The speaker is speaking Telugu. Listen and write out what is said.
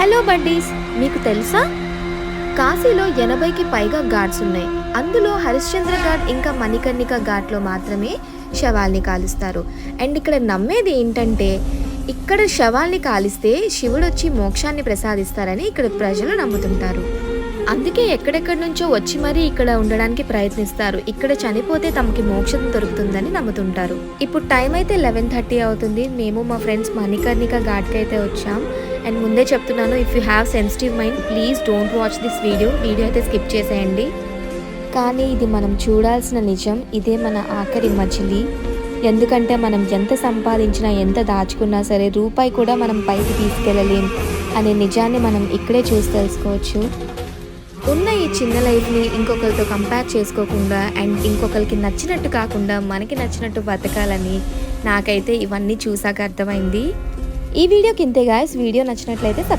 హలో బడ్డీస్ మీకు తెలుసా? కాశీలో ఎనభైకి పైగా ఘాట్స్ ఉన్నాయి. అందులో హరిశ్చంద్ర ఘాట్ ఇంకా మణికర్ణిక ఘాట్లో మాత్రమే శవాల్ని కాలుస్తారు. అండ్ ఇక్కడ నమ్మేది ఏంటంటే ఇక్కడ శవాల్ని కాలిస్తే శివుడు వచ్చి మోక్షాన్ని ప్రసాదిస్తారని ఇక్కడ ప్రజలు నమ్ముతుంటారు. అందుకే ఎక్కడెక్కడి నుంచో వచ్చి మరీ ఇక్కడ ఉండడానికి ప్రయత్నిస్తారు. ఇక్కడ చనిపోతే తమకి మోక్షం దొరుకుతుందని నమ్ముతుంటారు. ఇప్పుడు టైం అయితే లెవెన్ థర్టీ అవుతుంది. మేము మా ఫ్రెండ్స్ మణికర్ణిక ఘాట్కి అయితే వచ్చాం. అండ్ ముందే చెప్తున్నాను if you have sensitive mind please don't watch this video video అయితే స్కిప్ చేసేయండి. కానీ ఇది మనం చూడాల్సిన నిజం. ఇదే మన ఆఖరి మజిలీ. ఎందుకంటే మనం ఎంత సంపాదించినా ఎంత దాచుకున్నా సరే రూపాయి కూడా మనం పైకి తీసుకెళ్ళలేం అనే నిజాన్ని మనం ఇక్కడే చూసి తెలుసుకోవచ్చు. ఉన్న ఈ చిన్న లైఫ్ని ఇంకొకరితో కంపేర్ చేసుకోకుండా అండ్ ఇంకొకరికి నచ్చినట్టు కాకుండా మనకి నచ్చినట్టు బతకాలని నాకైతే ఇవన్నీ చూసాక అర్థమైంది. ఈ వీడియోకి ఇంతే గాయస్ వీడియో నచ్చినట్లయితే